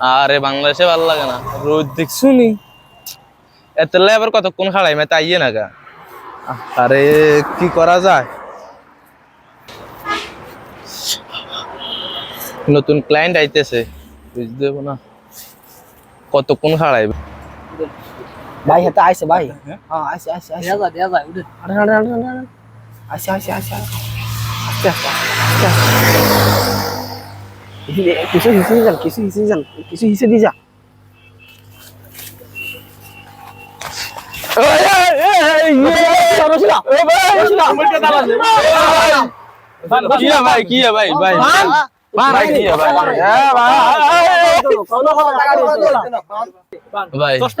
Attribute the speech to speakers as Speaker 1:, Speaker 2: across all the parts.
Speaker 1: আরে বাংলাদেশে ভালো লাগে না। রোদ দেখছু নি এত আবার কতক্ষণ খাড়াই মে তাইয়ে না গা। আরে কি করা যায়? নতুন ক্লায়েন্ট আইতেছে বুঝতে দেবো না। কতক্ষণ খাড়াইবে
Speaker 2: ভাই হাতে আইছে ভাই। হ্যাঁ আইছে আইছে আইছে।
Speaker 3: দেয়া যায় দেয়া যায় উঠে।
Speaker 2: আরে আরে আরে আরে। আইছে আইছে আইছে আইছে। আস্তে আস্তে আস্তে আস্তে। হিসে কিছু হিসে যান কিছু হিসে যান কিছু হিসে দিয়ে যা ভাই
Speaker 1: কি ভাই ভাই ভাই
Speaker 3: কি
Speaker 1: ভাই ভাই
Speaker 3: ভাই কষ্ট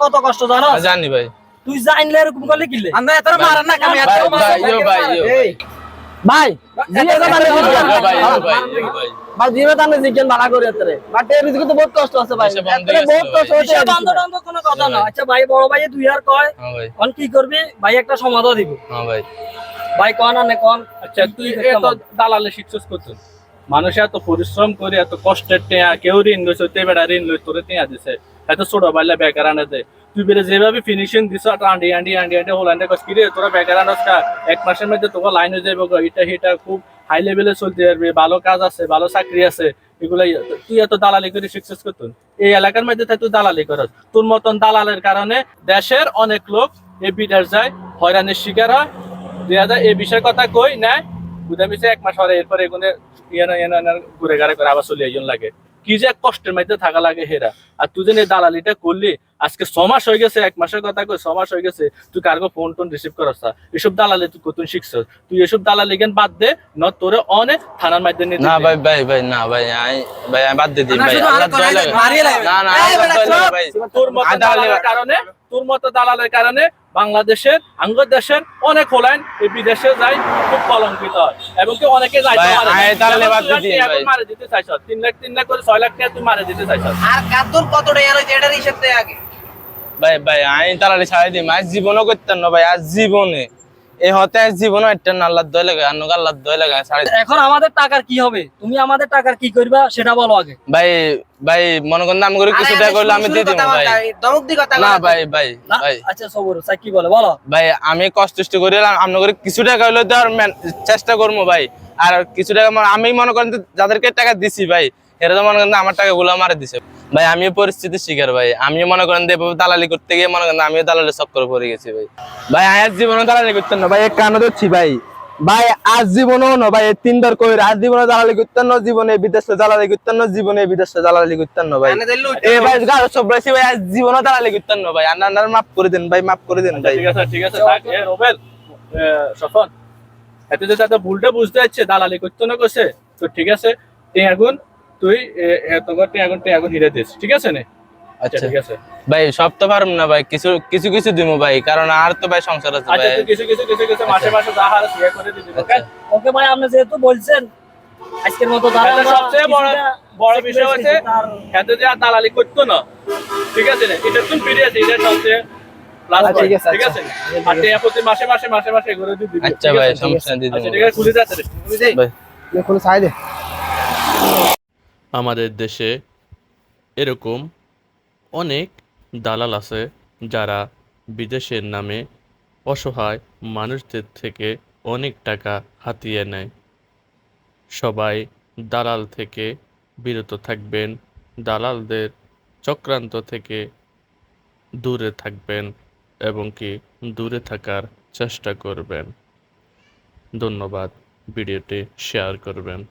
Speaker 3: কত কষ্ট জানো
Speaker 1: জানি ভাই।
Speaker 3: তুই জানলে এরকম করলে কিনলে
Speaker 1: ভাই ভাই
Speaker 2: ভাড়া বহুত কষ্ট আছে বহুত কষ্ট
Speaker 3: কোনো কথা ভাই আর কয় কি ভাই একটা সমাধান দিব
Speaker 1: ভাই
Speaker 3: কন আর কন।
Speaker 4: আচ্ছা তুই এত দালালে শিখছিস কত মানুষ এত পরিশ্রম করে এত কষ্টের টেয়া কেউ ঋণ লইছে তে বেড়া ঋণ লই তোরে টেয়া দিছে। এত ছোট বাইলে বেকার আনে দে। তুই বেড়ে যেভাবে ফিনিশিং দিছ আর আন্ডি আন্ডি আন্ডি আন্ডি হোল্যান্ডে কস কিরে তোরা বেকার আনস কা? এক মাসের মধ্যে তোকে লাইন হয়ে যাবে এটা হিটা খুব হাই লেভেলে চলতে পারবে। ভালো কাজ আছে ভালো চাকরি আছে। এগুলাই তুই এত দালালি করে শিখছিস কত এই এলাকার মধ্যে তাই তুই দালালি করস। তোর মতন দালালের কারণে দেশের অনেক লোক এই বিদেশ যায় হয়রানির শিকার হয় দেখা যায় এই বিষয়ে কথা কই না বুঝা মিশে এক মাস পরে এরপরে এগুলো ইয়ানো ইয়ানো ইয়ানো ঘুরে ঘাড়ে করে আবার চলে আইজন লাগে। কি যে কষ্টের মধ্যে থাকা লাগে হেরা। আর তুই যে দালালিটা করলি আজকে ছ মাস হয়ে গেছে এক মাসের কথা কই ছ মাস হয়ে গেছে তুই কার্গো ফোন টোন রিসিভ করছ না। এসব দালালি তুই কতুন শিখছ? তুই এসব দালালি জ্ঞান বাদ দে ন তোরে অনেক থানার মাধ্যমে নিয়ে
Speaker 1: না ভাই ভাই ভাই না ভাই আই ভাই আমি বাদ দিয়ে দিই ভাই আল্লাহ দয়া লাগে না না
Speaker 4: তোর মতো দালালের কারণে তোর মতো দালালের কারণে বাংলাদেশের আঙ্গ দেশের অনেক হোলাইন এই বিদেশে যায় খুব কলঙ্কিত হয়। এবং কি অনেকে যায়। মারে দিতে চাইছ। তিন লাখ তিন লাখ করে ছয় লাখ টাকা তুই মারে দিতে চাইছ।
Speaker 1: ভাই ভাই আইন তালালি ছাড়াই দিই। আজ জীবনও করতেন না ভাই আজ জীবনে। এই হতে আজ একটা না দয় লাগে আর নগা দয় লাগে
Speaker 3: এখন আমাদের টাকার কি হবে? তুমি আমাদের টাকার কি করবা সেটা বলো আগে।
Speaker 1: ভাই ভাই মনে করেন আমি করে কিছু টাকা করলে আমি দিয়ে দিব ভাই। না ভাই ভাই
Speaker 3: না,
Speaker 1: ভাই।
Speaker 3: আচ্ছা সবর কি বলে বলো।
Speaker 1: ভাই আমি কষ্ট করে আপনার করে কিছু টাকা হইলে দেওয়ার চেষ্টা করব ভাই। আর কিছু টাকা মানে আমি মনে করেন যাদেরকে টাকা দিছি ভাই এরা তো মনে করেন আমার টাকা গুলো মারে দিছে। ভাই আমিও পরিস্থিতির শিকার ভাই। আমিও মনে করেন দালালি করতে গিয়ে মনে করেন আমিও দালালি চক্কর পড়ে গেছি ভাই। ভাই আজ জীবনে দালালি করতেন না ভাই। এক কানো ধরছি ভাই। ভাই আজ জীবনেও না ভাই। তিনবার কই আজ জীবনে দালালি করতেন না জীবনে বিদেশে দালালি করতেন না জীবনে বিদেশে দালালি করতেন না ভাই। এ ভাই গাড়ি সব রয়েছে ভাই। আজ জীবনে দালালি করতেন না ভাই। আন্নার মাফ করে দেন ভাই। মাফ করে দেন ভাই।
Speaker 4: ঠিক আছে ঠিক আছে। থাক এ রোবেল সফন। এতে যে তাতে ভুলটা বুঝতে যাচ্ছে দালালি করতে না করছে তো ঠিক আছে টিয়াগুন তুই এ, এ, তোকে টিয়াগুন টিয়াগুন হিরে দিস ঠিক আছে নে? আচ্ছা।
Speaker 1: আচ্ছা
Speaker 4: ঠিক আছে।
Speaker 1: ভাই সব তো পারব না ভাই কিছু কিছু কিছু দিমু ভাই কারণ আর তো ভাই সংসার আছে
Speaker 4: আচ্ছা
Speaker 1: ভাই।
Speaker 4: তুই কিছু কিছু কিছু কিছু মাসে মাসে যা হার ইয়ে করে দিবি ওকে
Speaker 3: ওকে ভাই আপনি যেহেতু বলছেন আজকের মতো তাহলে
Speaker 4: সবচেয়ে বড় বড় বিষয় হচ্ছে এতে যে দালালি করতো না ঠিক আছে না? এটা তুমি ফিরে আছে এটা সবচেয়ে
Speaker 2: আচ্ছা, ঠিক আছে,
Speaker 4: ঠিক আছে? আর প্রতি মাসে মাসে মাসে মাসে করে দিবি
Speaker 1: আচ্ছা
Speaker 4: ঠিক
Speaker 1: ভাই? সমস্যা
Speaker 4: আচ্ছা ঠিক আছে খুলে যাচ্ছে
Speaker 1: ভাই।
Speaker 2: দে।
Speaker 5: আমাদের দেশে এরকম অনেক দালাল আছে যারা বিদেশের নামে অসহায় মানুষদের থেকে অনেক টাকা হাতিয়ে নেয়। সবাই দালাল থেকে বিরত থাকবেন, দালালদের চক্রান্ত থেকে দূরে থাকবেন এবং কি দূরে থাকার চেষ্টা করবেন। ধন্যবাদ, ভিডিওটি শেয়ার করবেন।